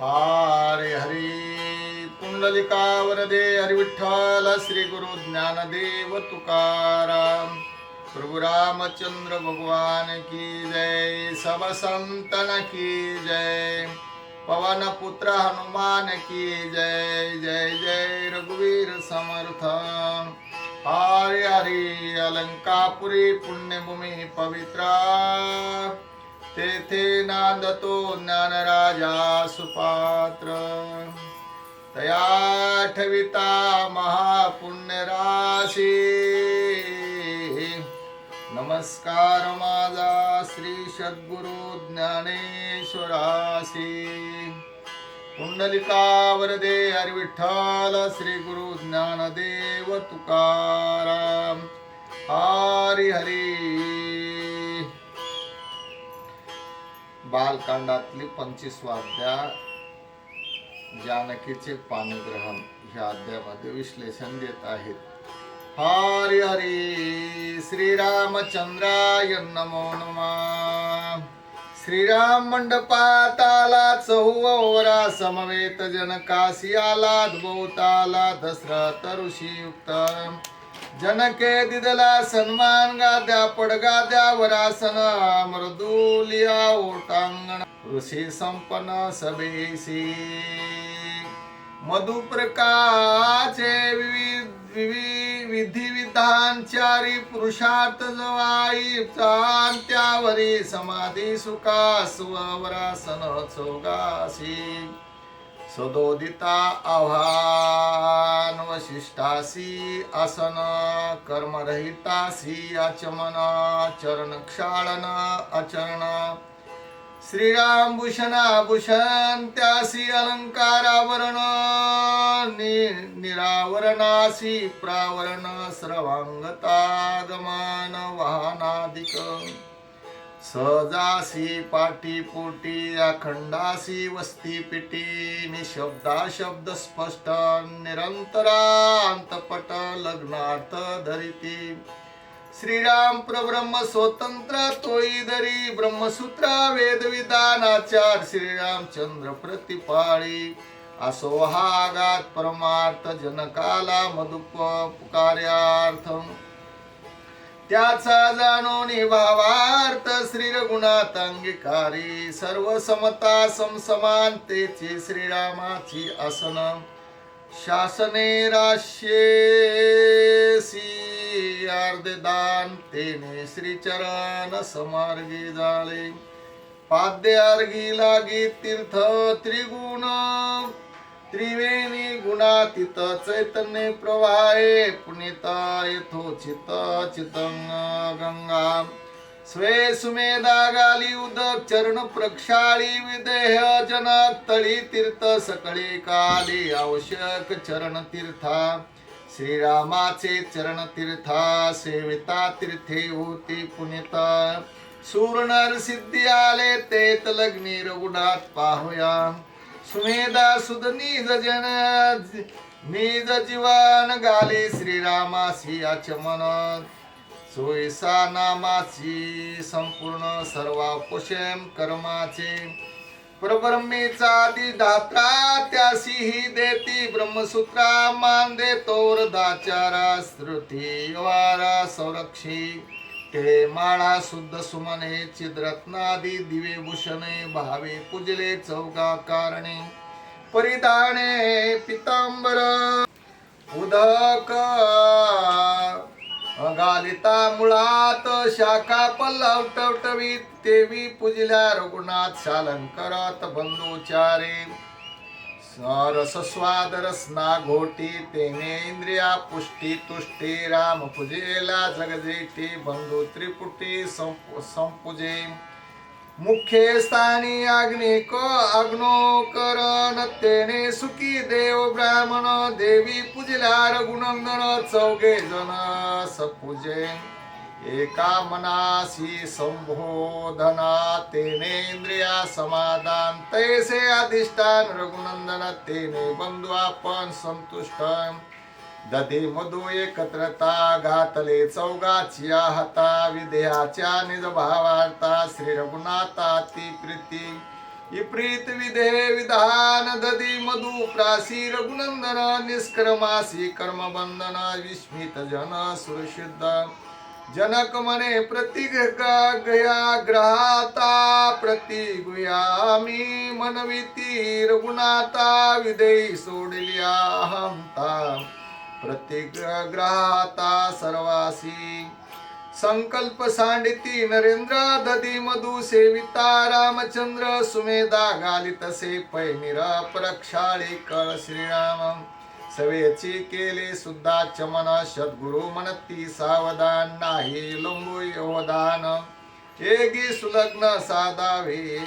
हरे हरी पुंडलिकावरदे हरिविठ्ठल श्री गुरु ज्ञानदेव तुकाराम प्रभु रामचंद्र भगवान की जय सब संतन की जय पवन पुत्र हनुमान की जय जय जय रघुवीर समर्थ। हरे हरी अलंकापुरी पुण्यभूमी पवित्रा। तेथे नांदतो ज्ञानराजा सुपात्र. तया ठविता महापुण्यराशी. नमस्कार माझा श्री सद्गुरु ज्ञानेश्वरासी कुंडलिका वरदे हरिविठ्ठल श्री गुरु ज्ञानदेव तुकाराम. हरी हरी. बालकांडातली पंचवीसवाध्या जानकीचे पाणीग्रहण ह्या अध्यायामध्ये विश्लेषण देत आहेत. हरी हरी श्रीरामचंद्राय नमो नमा. श्रीराम मंडपात आला चौवरा समवेत जनकासी आला भोवताला दसरा ऋषी युक्त जनके दिदला सन्मान गाद्या पडगाद्या वरासन मृदुलिया ओटांगण ऋषी संपन्न सभेसी मधुप्रकाचे विविध विवि विधी विधान चारी पुरुषार्थ जवाई चान त्यावरी समाधी सुखा सुवरासन चौगासी. सदोदिता आव्हान वशिष्ठासी आसन कर्मरहितासी आचमन चरण क्षाळन आचरण। श्रीराम भूषणाभूषण त्यासी अलंकारावरण नि निरावरणासी प्रावरण सर्वांगतागमन वाहनादिक। सहजासी पाटी पोटी अखंडासी वस्ती पिटी निशब्दा शब्द स्पष्ट निरंतरांतपट लग्नार्थ धरिती. श्रीराम प्रब्रह्म स्वतंत्र तोई धरी ब्रह्मसूत्र वेद विधानाचार श्रीरामचंद्र प्रतिपाळी. असो हागात परमार्थ जनकाला मधुप पुकार्यार्थम त्याचा जाणून भावार्थ श्री रघुनाथ अंगीकारी. सर्व समता समसमानतेची श्रीरामाची आसन. शासने राशेसी अर्धदान तेने श्रीचरण समार्गी झाले पाद्य अर्गी लागी तीर्थ त्रिगुण. त्रिवेणी गुणातीत चैतन्य प्रवाहे पुनित यथोचित चितंग गंगा। स्वे सुमेधा गाली उदक चरण प्रक्षाळी विदेह जनक तळी तीर्थ सकळी काली आवश्यक चरण तीर्था। श्रीरामाचे चरण तीर्था सेविता तीर्थे होती पुनिता। सूर्णर सिद्धी आले तेत लग्नी रघुनाथ पाहुया। सुमेधा सुद निज जन निज जीवन गाली श्रीरामासी आचमन। सोयसा नामाची संपूर्ण सर्वापोषम कर्माचे। परब्रह्मेचा आदी दात्रा त्यासी ही देती ब्रह्मसूत्रा मान देतो दाचारा श्रुती वारा संरक्षी। ते माळा शुद्ध सुमने चिद्रत्नादी दिवे भूषणे भावे पूजले चौगा कारणे. परिधाने पितांबर उदक गालिता मुळात शाखा पल्लव टवटवीत देवी पूजल्या रघुनाथ शालन करत बंधुचारे. रसस्वाद रसना घोटी तेने इंद्रिया पुष्टी तुष्टी राम पूजेला जगजेटी बंधू त्रिपुटी संप संपुजे। मुख्य स्थानी अग्निक अग्नोकरण तेने सुखी देव ब्राह्मण देवी पूजल्या रघुनंदन चौघे जन सपूजे। एका मनासी संबोधना तेनेंद्रिया समाधान तैसे अधिष्ठान रघुनंदन तेने बंधू आपण संतुष्ट. दधी मधु एकत्रता घातले चौगाची हाता विधेयाच्या निज भावार्था श्री रघुनाथा ती प्रीती. विपरीत विधे विधान दधी मधु प्रासी रघुनंदन निष्क्रमासी कर्म बंधन विस्मित जन सुरसिद्ध. जनक म्हणे प्रतिगया ग्रहाता प्रतिगुयामी मनविती रघुनाथा विदेई सोडल्या हमता प्रतिग्रहाता सर्वासी। संकल्प सांडिती नरेंद्र दधी मधु सेविता रामचंद्र सुमेधा गालित से पै कळ श्रीराम सवेची केले सुद्धा चमन सद्गुरु म्हणती सावधान नाही लोंबू योदान एगी सुलग्न साधावे.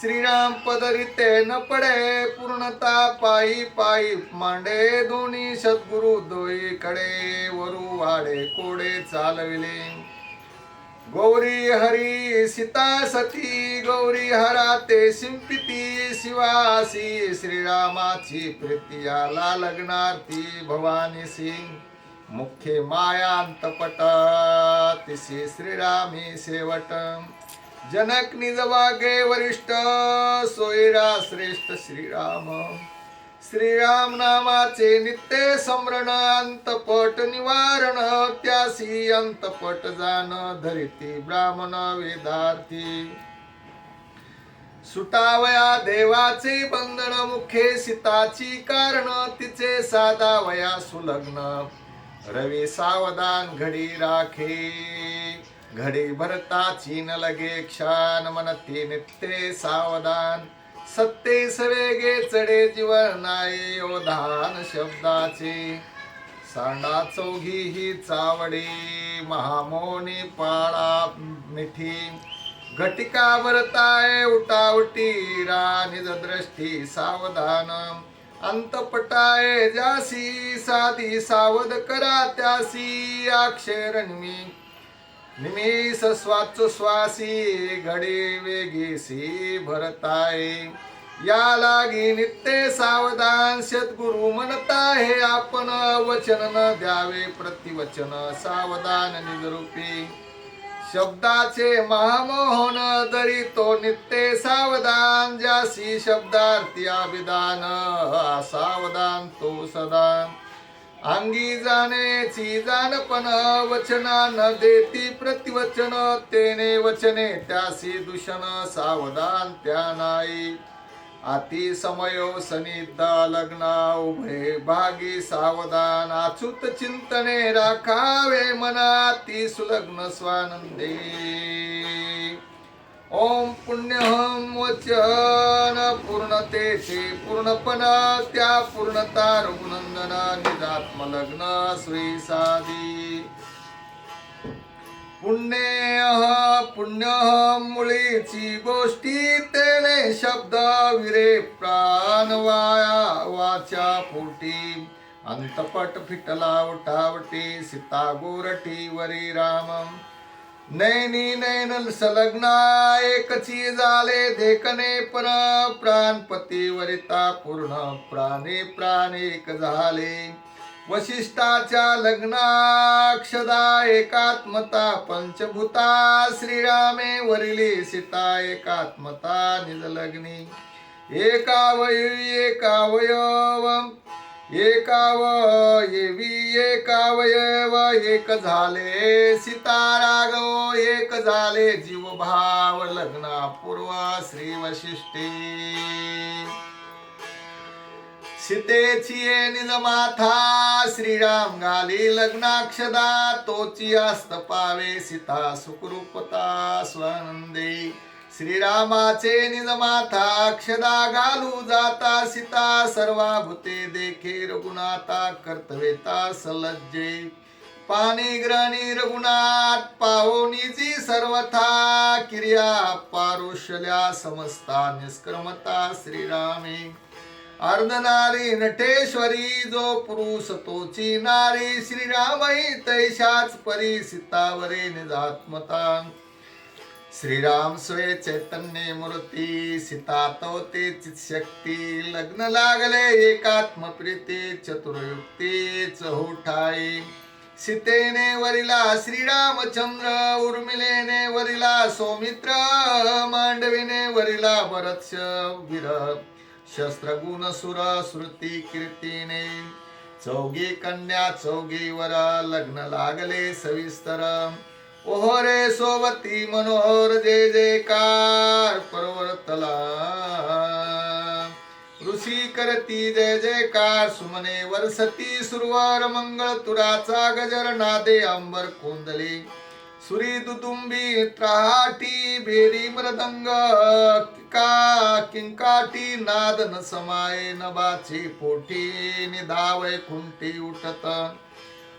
श्रीराम पदरिते न पडे पूर्णता पायी पायी मांडे. दोन्ही सद्गुरु दोईकडे वरु वाडे कोडे चालविले. गौरी हरी सीता सती गौरी हरा ते शिंपिती शिवासी श्रीरामाची प्रीतियाला लग्नार्थी भवानी सिंग मुख्य मायांतपट तिशी श्रीरामी शेवट. जनक निजवागे वरिष्ठ सोयरा श्रेष्ठ श्रीराम. श्रीराम नामाचे नित्य स्मरण अंतपट निवारण त्यासी अंतपट जाण धरिती ब्राह्मण वेदार्थी. सुटावया देवाचे बंधन मुखे सीताची कारण तिचे साधावया सुलग्न. रवी सावधान घडी राखे घडी भरताची न लगे क्षान मनती नित्य सावधान. सत्ते वेगे चढे जीवन योधान शब्दाचे. सांडा चौघी ही चावडी महामोनी पाळा मिठी. घटिका भरताय उटावटी निज दृष्टी सावधान. अंतपटाय जासी साधी सावध करा त्यासी अक्षरणमी निमिष स्वाच स्वासी घडी वेगीसी भरताय या लागी नित्य सावधान सद्गुरु म्हणता हे आपण वचन न द्यावे प्रतिवचन सावधान निजरूपी. शब्दाचे महामोहन दरी तो नित्य सावधान जासी शब्दार्थी अभिधान सावधान तो सदा अंगी जाण्याची जाणपण वचना न देती प्रतिवचन. तेने वचने त्यासी दूषण सावधान त्या नाही. अति समयो सनिद्धा लग्ना उभे भागी सावधान. अचूत चिंतने राखावे मनाती सुलग्न स्वानंदे. ओम पुण्यहम वचन पूर्णतेचे पूर्णपण त्या पूर्णता रघुनंदन निजात्म लग्न स्वी साधी पुण्य पुण्य मुळीची गोष्टी तेने शब्द विरे प्राण वाया वाचा फुटी। अंतपट फिटला उठावटी सीता गोरटी वरी रामम। नैनी नैन संलग्ना एकची झाले देखने पर प्राणपती वरिता पूर्ण प्राणे प्राण एक झाले. वशिष्ठाच्या लग्नाक्षदा एकात्मता पंचभूता श्रीरामे वरिली सीता एकात्मता निजलग्नी. एकावयी एकावयव एकाव येवी एकावयव एक झाले. सीता राघव एक झाले. जीव भाव लग्ना पूर्व श्री वशिष्ठे सीतेची ये निज माथा श्रीराम गाली लग्नाक्षदा. तोची अस्त पावे सीता सुखरूपता स्वानंदे. श्रीरामाचे निज माथा अक्षदा घालू जाता सीता सर्वा भूते देखे रघुनाथा कर्तव्यता सलज्जे. पाणी ग्रहणी रघुनाथ पावनीची सर्वथा क्रिया पारुषल्या समस्ता निष्क्रमता श्रीरामे. अर्धनारी नटेश्वरी जो पुरुष तोची नारी श्रीरामही तैशाच परी सीतावरे निजात्मता. श्रीराम स्वय चैतन्य मूर्ती सीता तो ते शक्ती लग्न लागले एकात्म प्रीती चतुर्युक्ती चहुठाई. सीतेने वरिला श्रीरामचंद्र उर्मिलेने वरिला सौमित्र मांडवीने वरिला भरत वीर. शस्त्रगुण सुर श्रुती कीर्तीने. चौगी कन्या चौगी वर लग्न लागले सविस्तर. ओहरे सोबती मनोहर जय जयकार परवर्तला. ऋषी करती जय जयकार सुमने वरसती सुरवार मंगळ तुराचा गजर नादे अंबर कोंदले. सुरी दुदुंबी त्राटी भेरी मृदंग का किंकाटी नाद न समाये नभाची पोटी निधावय खुंटी उठत.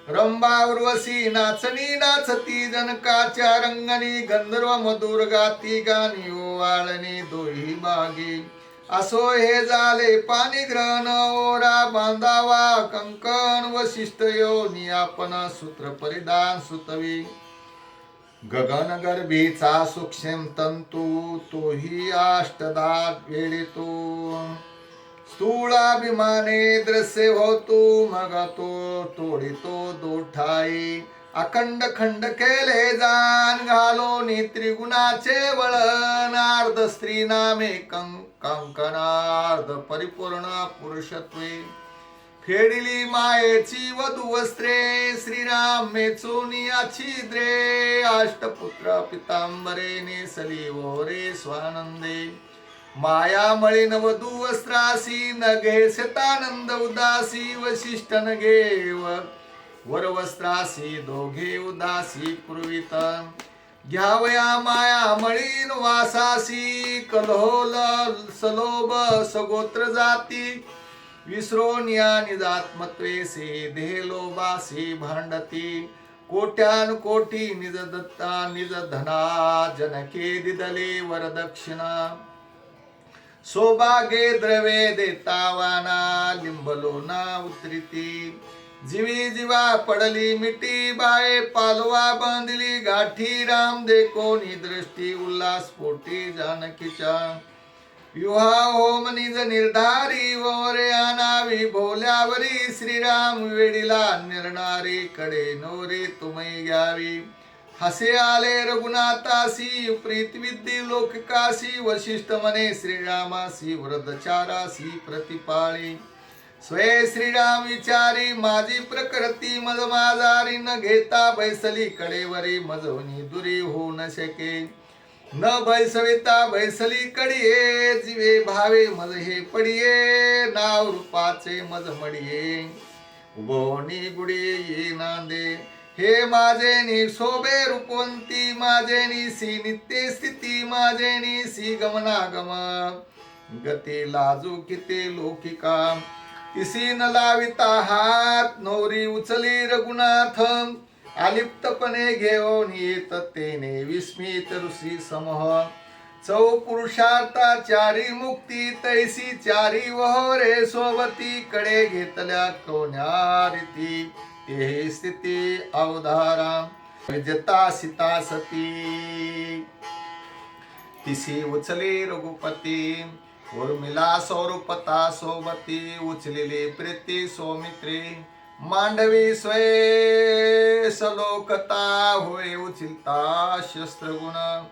रंबा उर्वशी नाचणी नाचती जनकाच्या रंगणी गंधर्व मधुर गाती गाणी ओवाळणी दोही बागी असो हे झाले पाणी ग्रहण ओरा बांधावा कंकण वशिष्ठ योनी आपण सूत्र परिधान सुतवी. गगन गर्भीचा सूक्ष्म तंतू तोही अष्टदा वेळीतो स्थूळाभिमाने द्रसे होतो मग तो तोडितो दोठाई. अखंड खंड केले जाण घालो त्रिगुणाचे वळण. अर्ध स्त्री नामे कंकणार्ध परिपूर्ण पुरुषत्वे. फेडिली मायेची वधुवस्त्रे श्रीराम मेचोनिया छिद्रे अष्टपुत्र पितांबरे नेसली ओरे स्वानंदे. माया मळीन वधू वस्त्रासी न घे शतानंद उदासी वशिष्ठ न घे वर वस्त्रासी दोघे उदासी पूर्वित घ्यावया माया मळीन वासासी कल्होल सलोभ सगोत्र जाती. विसरोनिया निजात्मत्वेसी निजात्मत्वे से भांडती. कोट्यान कोटी निज दत्ता निज धना जनके दिदले वरदक्षिणा सौभाग्ये द्रवे देतावाना लिंबलोना उतरिती. जीवी जीवा पडली मिठी बाये पालवा बांधली गाठी. राम दे दृष्टी उल्हास पोटी जानकीच्या. विवाह होम निज निर्धारी वरे आणावी भोल्यावरी श्रीराम वेडीला निर्णारी कडे नोरे तुम्ही घ्यावी. हसे आले रघुनाथासी प्रीत विद्ये लोककासी वशिष्ठ मने श्रीरामासी वरदचारासी प्रतिपाळी. स्वय श्रीराम विचारी माझी प्रकृती मज माझारी न घेता बैसली कडेवरी मजवणी दुरी होऊ न शके. न बैसविता बैसली कडिये जिवे भावे मज हे पडिये नाव रूपाचे मज मडिये. उभोनी गुडी ये नांदे हे माझे नि शोभे रूपवंती माझे नि सी नित्य स्थिती माझे निसी गमनागम. गती लाजू किती लोकिका. तिसी न लाविता हात नोरी उचली रघुनाथ. आलिप्तपणे घेऊन येत तेने विस्मित ऋषी समूह. चौ पुरुषार्था चारी मुक्ती तैसी चारी वहोरे सोबती कडे घेतल्या कोण्या रीती. ते स्थिती अवधारा. विजता सीता सती. तिसी उचली रघुपती. उर्मिला स्वरूपता सोबती. उचलेली प्रीती सौमित्री. मांडवी स्वये सलोकता होय उचिलता शस्त्रगुण.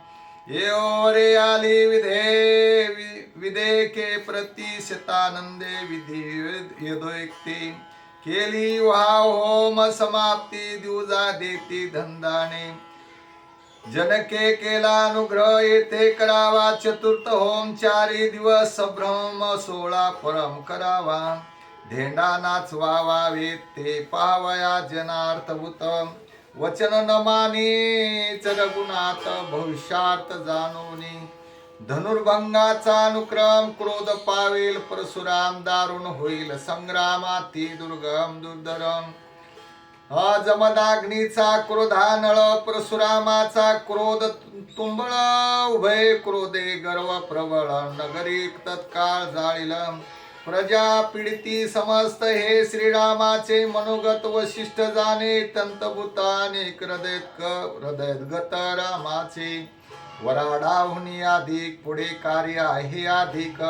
येओ आली विधे वि- विधेके प्रति शतानंदे विधी यदोक्ती। केली वाव होम समाप्ती दिवजा देती धंदाने जनके केला अनुग्रह येथे करावा चतुर्थ होम चारी दिवस ब्रह्म सोळा परम करावा। धेंडा नाचवावा ते पाहावया जनार्थभूत वचन न मानी भविष्यात जाणोनी. धनुर्भंगाचा अनुक्रम क्रोध पावेल परशुराम दारुण होईल संग्रामाती दुर्गम दुर्धरम. अजमदाग्नीचा क्रोधा नळ परशुरामाचा क्रोध तुंबळ उभय क्रोधे गर्व प्रबळ नगरी तत्काळ जाळील प्रजा पीडिती समस्त हे श्रीरामाचे मनोगत वशिष्ठ जाणे तंतभूताने हृदय हृदयत गत रामाचे. वराडाहून अधिक पुढे कार्य आहे अधिक.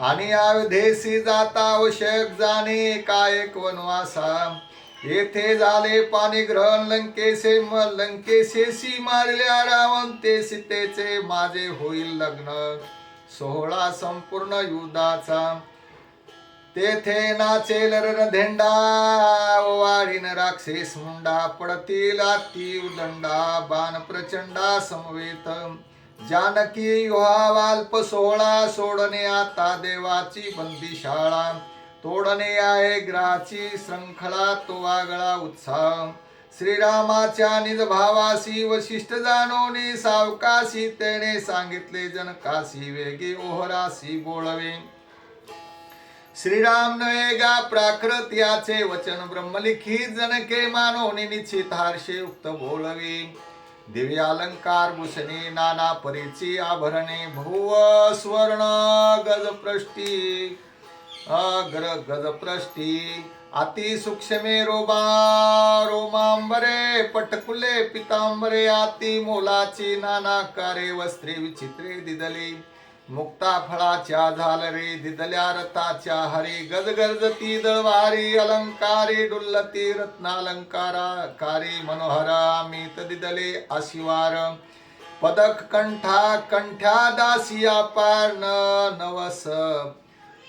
आणि अवधेसी जाता आवश्यक जाणे कायक वनवासा. येथे झाले पाणी ग्रहण लंकेशे म लंकेशेसी मारल्या रावण ते सीतेचे माझे होईल लग्न. सोहळा संपूर्ण युद्धाचा. तेथे नाचेल रणधेंडा वाढीन राक्षस मुंडा पडतील अति दंडा बाण प्रचंडा समवेत. जानकी युहावाल्प सोहळा सोडणे आता देवाची बंदीशाळा तोडणे आहे ग्राची श्रंखला तो वागळा उत्साह. श्रीरामाच्या निज भावासी वशिष्ठ जाणोनी सावकाशी तेने सांगितले जनकाशी वेगी ओहरासी बोळवे. श्रीराम नयेगा प्राकृत याचे वचन ब्रह्मलिखित जनके मानो निश्चित हार्षे उक्त भोलवी दिव्य अलंकार भूषणे नाना परीची आभरणे भुव स्वर्ण गजप्रष्टी अग्र गजप्रष्टी अति सूक्ष्मे रोबा रोमांबरे पटकुले पितांबरे अति मोलाची नानाकारे वस्त्रे विचित्रे दिदली. मुक्ता फळाच्या झालरे दिदल्या रताच्या हरी गजगर्जती दळवारी अलंकारी डुल्लती रत्नालंकारा कारी मनोहरा मीत दिदले आशिवार. पदक कंठा कंठ्या दासिया पार न नवस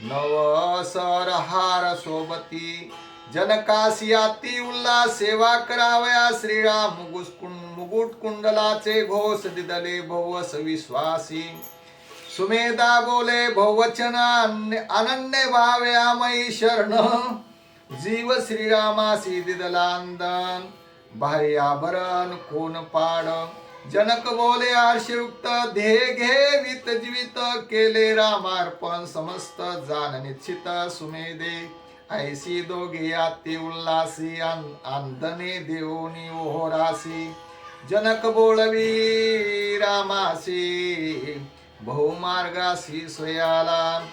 नवसर हार सोबती जनकासियाती उल्हास सेवा करावया श्रीराम मुगुस कुंड मुगुट कुंडलाचे घोष दिदले भवस विश्वासी. सुमेधा बोले बहुवचन अन्य- अनन्य भावे आमई शरण. जीव श्रीरामासी दिदलांदन बाह्य भरण कोण पाड. जनक बोले आर्षयुक्त धे घे वित जीवित केले रामार्पण समस्त जाण निश्चित सुमेधे. ऐसी दोघे आती उल्लासी आंदने देवनी ओहोरासी. जनक बोलवी रामासी. बहुमार्गासी स्वयाला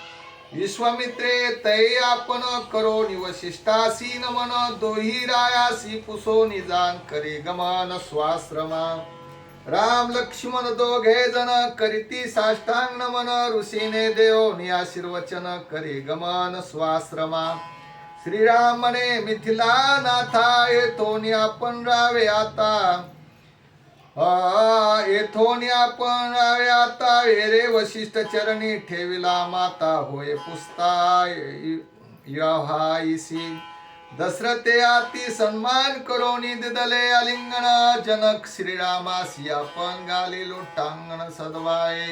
विश्वामित्रे तै आपण करो निवशिष्टासी नमन दोही रायासी पुसो निजान करी गमान स्वाश्रमा. राम लक्ष्मण दोघे जन करीती साष्टांग नमन ऋषीने देव आशीर्वचन करी गमान स्वाश्रमा. श्रीराम म्हणे मिथिला नाथा येथोनी आपण रावे आता. येथोनी आपण आता वेरे वशिष्ठ चरणी ठेविला माता होय पुस्ता यहाईसी दशरथे आती सन्मान करोनी दिदले अलिंगण जनक श्रीरामासी आपण गाली लोटांगण सदवाय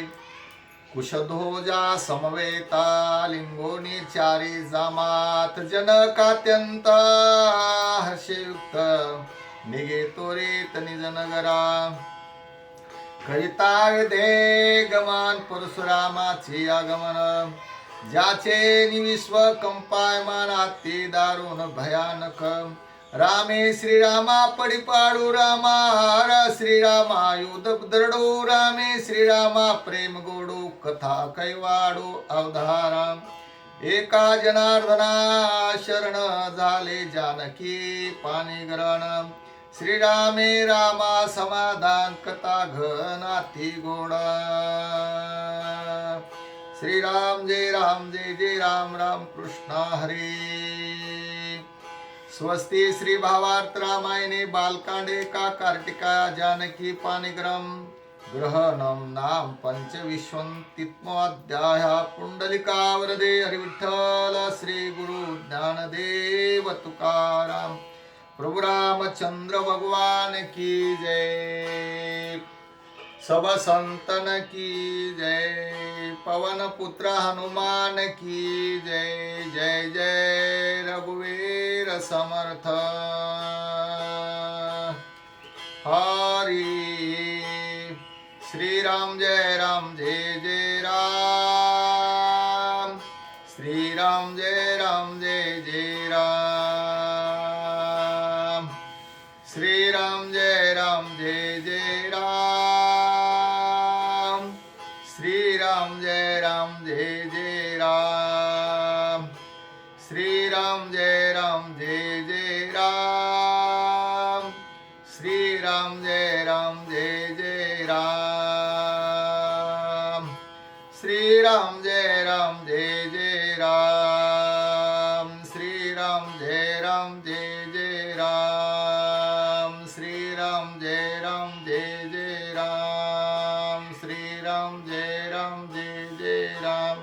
कुशध्वजा समवेता लिंगोनी चारी जामात जनकात्यंत हर्षयुक्त. निगे तनिज नगरा. करिता दे गमान परशुरामाचे आगमन. ज्याचे निविश्व कंपायमान ते दारुण भयानक. रामे श्रीरामा पडिपाडू रामा हर श्रीरामा युध दरडो. रामे श्रीरामा प्रेम गोडू कथा कैवाडू अवधारा. एका जनार्दना शरण झाले जानकी पाणी ग्रहण श्रीरामे रामा समाधान कथा घनाती गोडा. श्रीराम जय राम जय जय राम राम कृष्ण हरी. स्वस्ति श्री भावार्थ रामायणे बालकांडे का कार्तिका जानकी पानिग्रम ग्रहणम नाम पंचविश्वंतित्मोऽध्याय पुंडलिका वरदे हरिविठ्ठल श्री गुरु ज्ञानदेव तुकाराम. प्रभु रामचंद्र भगवान की जय। सब संतन की जय। पवन पुत्र हनुमान की जय। जय जय रघुवीर समर्थ। हरी। श्री राम जय राम, जय जय राम। श्री राम जय राम जय राम जय जय राम श्रीराम जय राम जय जय राम श्रीराम जय राम जय जय राम श्रीराम जय राम जय जय राम श्रीराम जय राम जय जय राम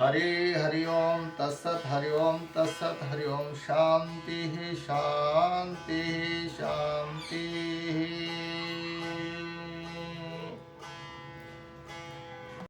हरी हरि ओम तत्सत हरि ओम तत्सत हरि ओम शांति शांति शांति